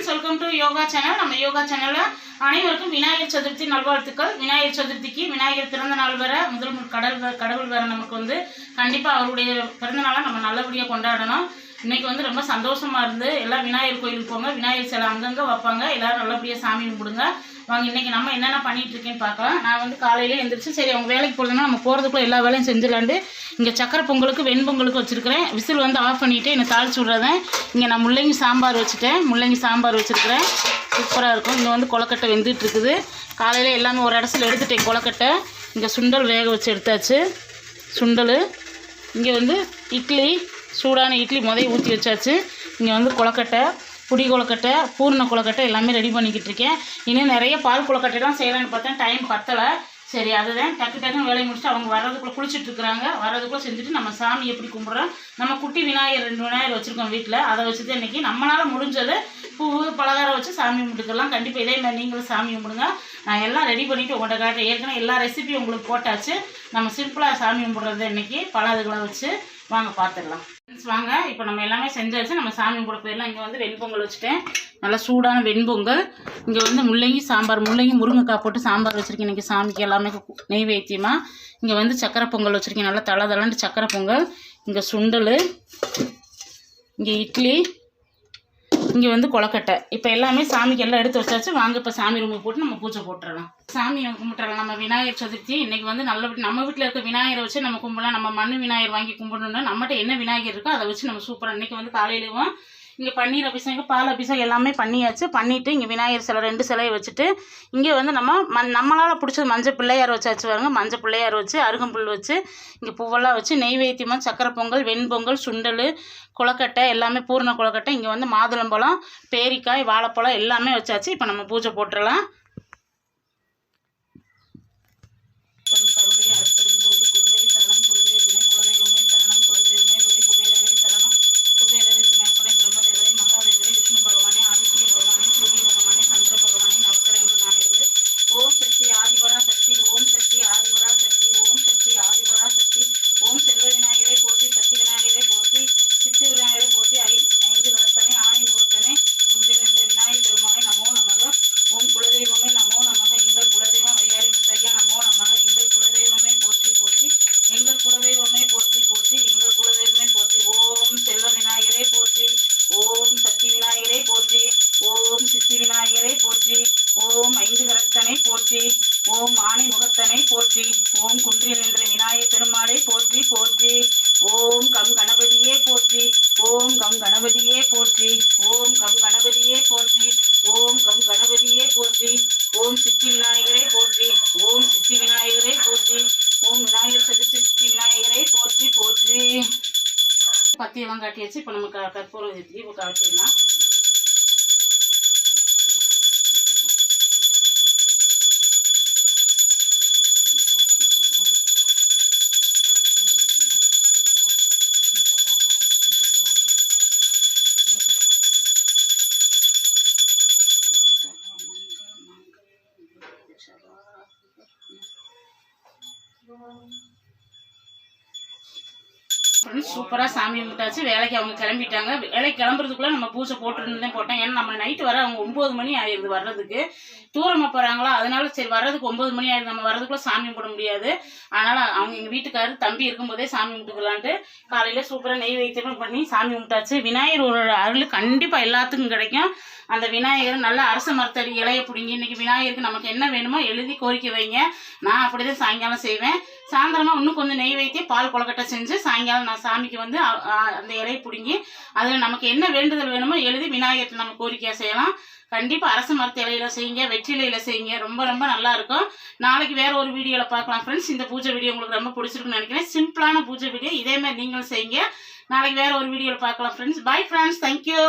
Friends welcome to yoga channel நம்ம யோகா சேனலில் அனைவருக்கும் விநாயகர் சதுர்த்தி நல்வாழ்த்துக்கள். விநாயகர் சதுர்த்திக்கு விநாயகர் பிறந்த நாள் வர முதல் கடல் கடவுள் வர நமக்கு வந்து கண்டிப்பாக அவருடைய பிறந்த நாளை நம்ம நல்லபடியாக கொண்டாடணும். இன்னைக்கு வந்து ரொம்ப சந்தோஷமா இருந்து எல்லாம் விநாயகர் கோயிலுக்கு போங்க விநாயகர் சிலை அங்கங்கே வைப்பாங்க. எல்லாரும் நல்லபடியாக சாமி கும்பிடுங்க. வாங்க இன்னைக்கு நம்ம என்னென்ன பண்ணிட்டு இருக்கேன்னு பார்க்கலாம். நான் வந்து காலையில எழுந்திரிச்சு சரி அவங்க வேலைக்கு போகலன்னா நம்ம போகிறதுக்குள்ள எல்லா வேலையும் செஞ்சிடலாண்டு இங்கே சக்கரை பொங்கலுக்கு வெண்பொங்கலுக்கு வச்சுருக்கிறேன். விசில் வந்து ஆஃப் பண்ணிவிட்டு என்னை தாளிச்சு விட்றதேன் இங்கே நான் முள்ளங்கி சாம்பார் வச்சுட்டேன். முள்ளங்கி சாம்பார் வச்சுருக்கிறேன். சூப்பராக இருக்கும். இங்கே வந்து கொலக்கட்டை வெந்துட்டு இருக்குது. காலையில் எல்லாமே ஒரு இடத்துல எடுத்துட்டேன் கொலக்கட்டை இங்கே சுண்டல் வேக வச்சு எடுத்தாச்சு. சுண்டல். இங்கே வந்து இட்லி சூடான இட்லி முதல்ல ஊற்றி வச்சாச்சு. இங்கே வந்து கொலக்கட்டை புடி கொலக்கட்டை பூர்ண கொலக்கட்டை எல்லாமே ரெடி பண்ணிக்கிட்டு இருக்கேன். இன்னும் நிறைய பால் கொலக்கட்டைலாம் செய்யலான்னு பார்த்தேன். டைம் பத்தலை. சரி அதுதான். டக்கு டக்குன்னு வேலையை முடிச்சுட்டு அவங்க வர்றதுக்குள்ளே குளிச்சுட்டு இருக்கிறாங்க. வர்றதுக்குள்ளே செஞ்சுட்டு நம்ம சாமி எப்படி கும்பிட்றோம்? நம்ம குட்டி விநாயகர் ரெண்டு விநாயகர் வச்சுருக்கோம் வீட்டில் அதை வச்சு தான் இன்றைக்கி நம்மளால் முடிஞ்சது பூ பலகாரம் வச்சு சாமி கும்பிட்டுக்கலாம். கண்டிப்பாக இதே மாதிரி நீங்களும் சாமி கும்பிடுங்க. நான் எல்லாம் ரெடி பண்ணிவிட்டு உங்கள்கிட்ட காட்டுறேன். ஏற்கனவே எல்லா ரெசிபியும் உங்களுக்கு போட்டாச்சு. நம்ம சிம்பிளாக சாமி கும்பிட்றது இன்றைக்கி பல வச்சு. வாங்க பார்த்துடலாம். ஃப்ரெண்ட்ஸ் வாங்க. இப்போ நம்ம எல்லாமே செஞ்சாச்சு. நம்ம சாமி கூட போயிடலாம். இங்கே வந்து வெண்பொங்கல் வச்சுட்டேன். நல்லா சூடான வெண்பொங்கல். இங்கே வந்து முள்ளங்கி சாம்பார் முள்ளங்கி முருங்கைக்காய் போட்டு சாம்பார் வச்சுருக்கேன். இன்றைக்கி சாமிக்கு எல்லாமே நெய்வேத்தியமாக இங்கே வந்து சக்கரை பொங்கல் வச்சுருக்கேன். நல்லா தலை தலைன்ட்டு சக்கரை பொங்கல். இங்கே சுண்டல். இங்கே இட்லி. இங்கே வந்து கொலக்கட்டை. இப்போ எல்லாமே சாமிக்கு எல்லாம் எடுத்து வச்சாச்சு. வாங்க இப்போ சாமி ரூமுக்கு போட்டு நம்ம பூஜை போட்டுடலாம் சாமி கும்பிட்டுறலாம். நம்ம விநாயகர் சதுர்த்தி இன்னைக்கு வந்து நல்லபடி நம்ம வீட்டில் இருக்க விநாயகரை வச்சு நம்ம கும்பிடலாம் நம்ம மண் விநாயகர் வாங்கி கும்பிடணும்னா நம்மகிட்ட என்ன விநாயகர் இருக்கோ அதை வச்சு நம்ம சூப்பராக இன்னைக்கு வந்து காலையிலும் இங்கே பன்னீர் அபிஷேகம் பால் அபிஷேகம் எல்லாமே பண்ணியாச்சு. பண்ணிவிட்டு இங்கே விநாயகர் சிலை ரெண்டு சிலையை வச்சுட்டு இங்கே வந்து நம்ம மண் நம்மளால் பிடிச்சது மஞ்சள் பிள்ளையார் வச்சாச்சு பாருங்க மஞ்சள் பிள்ளையார் வச்சு அருகம்புல் வச்சு இங்கே பூவெல்லாம் வச்சு நெய்வேத்தியமாக சக்கரை பொங்கல் வெண்பொங்கல் சுண்டல் கொலக்கட்டை எல்லாமே பூர்ண கொலக்கட்டை இங்கே வந்து மாதுளம்பழம் பேரிக்காய் வாழைப்பழம் எல்லாமே வச்சாச்சு. இப்போ நம்ம பூஜை போட்டுடலாம். ஐந்து போற்றி. ஓம் ஆணி முகத்தனை போற்றி. ஓம் குன்றில் நின்ற விநாயகர் பெருமாளை போற்றி போற்றி. ஓம் கம் கணபதியே போற்றி. ஓம் கம் கணபதியே போற்றி. ஓம் கம் கணபதியே போற்றி. ஓம் கம் கணபதியே போற்றி. ஓம் சித்தி விநாயகரை போற்றி. ஓம் சித்தி விநாயகரை போற்றி. ஓம் விநாயகர் சதுர்த்தி சித்தி விநாயகரை போற்றி போற்றி. பத்தியெல்லாம் காட்டியாச்சு. இப்போ நம்ம கற்பூரம் தீபம் காட்டிடலாம் சூப்பராக சாமி கும்பிட்டாச்சு. வேலைக்கு அவங்க கிளம்பிட்டாங்க. வேலைக்கு கிளம்புறதுக்குள்ளே நம்ம பூஜை போட்டுருந்தேன் போட்டோம். ஏன்னா நம்ம நைட்டு வர அவங்க ஒம்பது மணி ஆயிடுது வர்றதுக்கு. தூரமாக போகிறாங்களா அதனால சரி வர்றதுக்கு ஒம்பது மணி ஆயிடுது. நம்ம வர்றதுக்குள்ளே சாமி கும்பிட முடியாது. அதனால் அவங்க எங்கள் வீட்டுக்காரர் தம்பி இருக்கும்போதே சாமி கும்பிட்டுக்கலான்ட்டு காலையில் சூப்பராக நெய் வைத்தியம் பண்ணி சாமி கும்பிட்டாச்சு. விநாயகரோட அருள் கண்டிப்பாக எல்லாத்துக்கும் கிடைக்கும். அந்த விநாயகர் நல்லா அரச மரத்தடி இலையை பிடிங்கி இன்னைக்கு விநாயகருக்கு நமக்கு என்ன வேணுமோ எழுதி கோரிக்கை வைங்க. நான் அப்படிதான் சாயங்காலம் செய்வேன். சாயந்தரமா இன்னும் கொஞ்சம் நெய் வைத்து பால் கொலக்கட்டை செஞ்சு சாயங்காலம் நான் சாமிக்கு வந்து அந்த இலையை பிடுங்கி அதில் நமக்கு என்ன வேண்டுதல் வேணுமோ எழுதி விநாயகர்கிட்ட நம்ம கோரிக்கையாக செய்யலாம். கண்டிப்பாக அரச மரத்து இலையில செய்யுங்க வெற்றிலையில செய்யுங்க. ரொம்ப ரொம்ப நல்லா இருக்கும். நாளைக்கு வேற ஒரு வீடியோவில் பார்க்கலாம் ஃப்ரெண்ட்ஸ் இந்த பூஜை வீடியோ உங்களுக்கு ரொம்ப பிடிச்சிருக்குன்னு நினைக்கிறேன். சிம்பிளான பூஜை வீடியோ இதே மாதிரி நீங்களும் செய்யுங்க. நாளைக்கு வேற ஒரு வீடியோவில் பார்க்கலாம் ஃப்ரெண்ட்ஸ் பை ஃப்ரெண்ட்ஸ் தேங்க்யூ